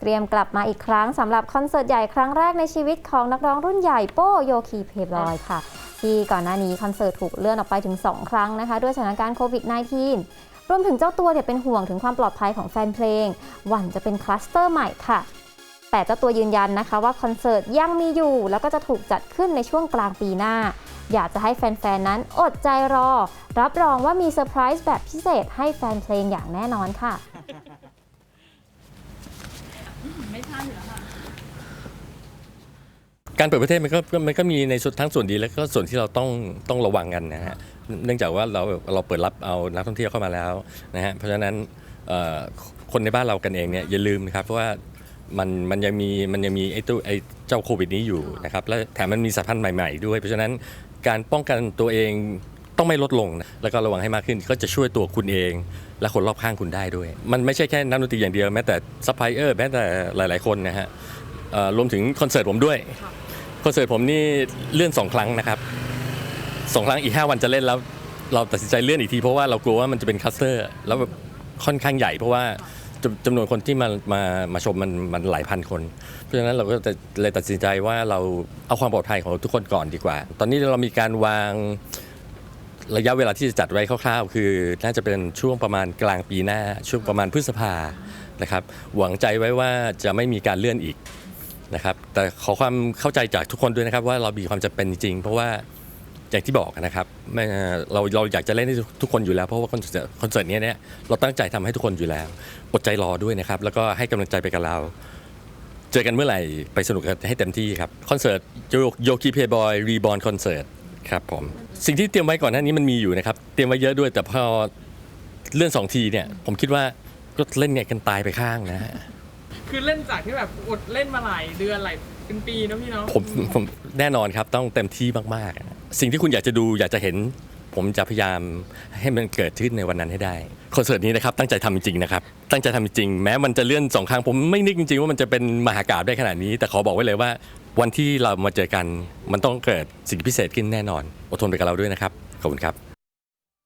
เตรียมกลับมาอีกครั้งสำหรับคอนเสิร์ตใหญ่ครั้งแรกในชีวิตของนักร้องรุ่นใหญ่โป้โยคีเพย์บอยค่ะ ที่ก่อนหน้านี้คอนเสิร์ตถูกเลื่อนออกไปถึง 2 ครั้งนะคะ ด้วยสถานการณ์โควิด -19 รวมถึงเจ้าตัวเนี่ยเป็นห่วงถึงความปลอดภัยของแฟนเพลง หวั่นจะเป็นคลัสเตอร์ใหม่ค่ะ แต่เจ้าตัวยืนยันนะคะว่าคอนเสิร์ตยังมีอยู่ แล้วก็จะถูกจัดขึ้นในช่วงกลางปีหน้า อยากจะให้แฟนๆนั้นอดใจรอ รับรองว่ามีเซอร์ไพรส์แบบพิเศษให้แฟนเพลงอย่างแน่นอนค่ะ ไม่พลาดอยู่แล้วค่ะ การเปิดประเทศมันก็มันก็มีในส่วนทั้งส่วนดีและก็ส่วนที่เราต้องต้องระวังกันนะฮะเนื่องจากว่าเราเราเปิดรับเอานักท่องเที่ยวเข้ามาแล้วนะฮะเพราะฉะนั้นเอ่อคนในบ้านเรากันเองเนี่ยอย่าลืมนะครับเพราะว่ามันมันยังมีมันยังมีไอ้ตัวไอ้เจ้าโควิดนี้อยู่นะครับและแถมมันมีสายพันธุ์ใหม่ ๆ ด้วย เพราะฉะนั้นการป้องกันตัวเอง ต้องไม่ลดลงนะแล้วก็ระวังให้มากขึ้นก็จะช่วยตัวคุณเอง และคนรอบข้างคุณได้ด้วย มันไม่ใช่แค่นักดนตรีอย่างเดียวแม้แต่ซัพพลายเออร์แม้แต่หลาย ๆ คนนะฮะรวมถึงคอนเสิร์ตผมด้วยคอนเสิร์ตผมนี่เลื่อนสองครั้งนะครับสองครั้งอีก 5 วันจะเล่นแล้ว เราตัดสินใจเลื่อนอีกทีเพราะว่าเรากลัวว่ามันจะเป็นคัสเตอร์ แล้วแบบค่อนข้างใหญ่เพราะว่าจำจำนวนคนที่มามามาชมมันมันหลายพันคน เพราะฉะนั้นเราก็จะเลยตัดสินใจว่าเราเอาความปลอดภัยของทุกคนก่อนดีกว่า ตอนนี้เรามีการวาง ระยะเวลาที่จะจัดไว้คร่าวๆ คือน่าจะเป็นช่วงประมาณกลางปีหน้า ช่วงประมาณพฤษภานะครับหวังใจไว้ว่าจะไม่มีการเลื่อนอีกนะครับแต่ขอความเข้าใจจากทุกคนด้วยนะครับว่าเรามีความจำเป็นจริง เพราะว่าอย่างที่บอกนะครับไม่เราเราอยากจะเล่นให้ทุกคนอยู่แล้ว เพราะว่าคอนเสิร์ตคอนเสิร์ตเนี้ยเนี่ยเราตั้งใจทำให้ทุกคนอยู่แล้วอดใจรอด้วยนะครับแล้วก็ให้กำลังใจไปกับเรา เจอกันเมื่อไหร่ไปสนุกกันให้เต็มที่ครับคอนเสิร์ตโยคีเพย์บอยรีบอ n คอนเสิร์ต ครับผมสิ่งที่เตรียมไว้ก่อนหน้านี้มันมีอยู่นะครับ เตรียมไว้เยอะด้วยแต่พอเลื่อนสองทีเนี่ย ผมคิดว่าก็เล่นเนี่ยกันตายไปข้างนะฮะคือเล่นจากที่แบบอดเล่นมาหลายเดือนหลายเป็นปีนะพี่เนาะผมผมแน่นอนครับต้องเต็มที่มากๆ สิ่งที่คุณอยากจะดูอยากจะเห็น ผมจะพยายามให้มันเกิดขึ้นในวันนั้นให้ได้ คอนเสิร์ตนี้นะครับตั้งใจทำจริงๆนะครับตั้งใจทำจริงแม้มันจะเลื่อนสองครั้งผมไม่นึกจริงๆว่ามันจะเป็นมหากาบได้ขนาดนี้ แต่ขอบอกไว้เลยว่า วันที่เรามาเจอกันมันต้องเกิดสิ่งพิเศษขึ้นแน่นอน อดทนไปกับเราด้วยนะครับขอบคุณครับ